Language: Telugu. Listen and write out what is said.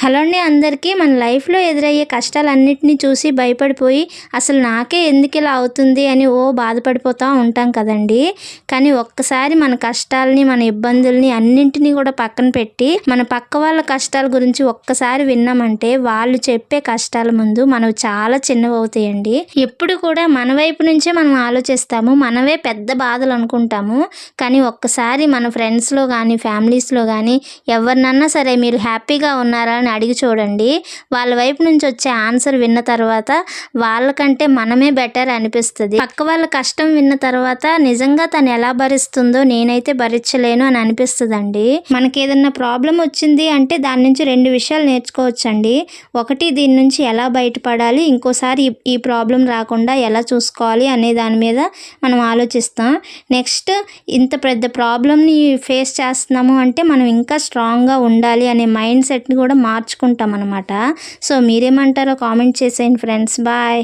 హలో అండి అందరికీ మన లైఫ్లో ఎదురయ్యే కష్టాలన్నింటినీ చూసి భయపడిపోయి అసలు నాకే ఎందుకు ఇలా అవుతుంది అని ఓ బాధపడిపోతూ ఉంటాం కదండి. కానీ ఒక్కసారి మన కష్టాలని మన ఇబ్బందుల్ని అన్నింటినీ కూడా పక్కన పెట్టి మన పక్క వాళ్ళ కష్టాల గురించి ఒక్కసారి విన్నామంటే వాళ్ళు చెప్పే కష్టాల ముందు మనం చాలా చిన్నవి అవుతాయండి. ఎప్పుడు కూడా మన వైపు నుంచే మనం ఆలోచిస్తాము మనవే పెద్ద బాధలు అనుకుంటాము. కానీ ఒక్కసారి మన ఫ్రెండ్స్లో కానీ ఫ్యామిలీస్లో కానీ ఎవరినన్నా సరే మీరు హ్యాపీగా ఉన్నారా అడిగి చూడండి. వాళ్ళ వైపు నుంచి వచ్చే ఆన్సర్ విన్న తర్వాత వాళ్ళకంటే మనమే బెటర్ అనిపిస్తుంది. పక్క వాళ్ళ కష్టం విన్న తర్వాత నిజంగా తను ఎలా భరిస్తుందో నేనైతే భరించలేను అని అనిపిస్తుందండి. మనకి ఏదన్నా ప్రాబ్లం వచ్చింది అంటే దాని నుంచి రెండు విషయాలు నేర్చుకోవచ్చండి. ఒకటి దీని నుంచి ఎలా బయటపడాలి? ఇంకోసారి ఈ ప్రాబ్లం రాకుండా ఎలా చూసుకోవాలి అనే దాని మీద మనం ఆలోచిస్తాం. నెక్స్ట్ ఇంత పెద్ద ప్రాబ్లమ్ని ఫేస్ చేస్తున్నాము అంటే మనం ఇంకా స్ట్రాంగ్గా ఉండాలి అనే మైండ్ సెట్ని కూడా మార్చుకుంటాం అనమాట సో మీరేమంటారో కామెంట్ చేసేయండి ఫ్రెండ్స్. బాయ్.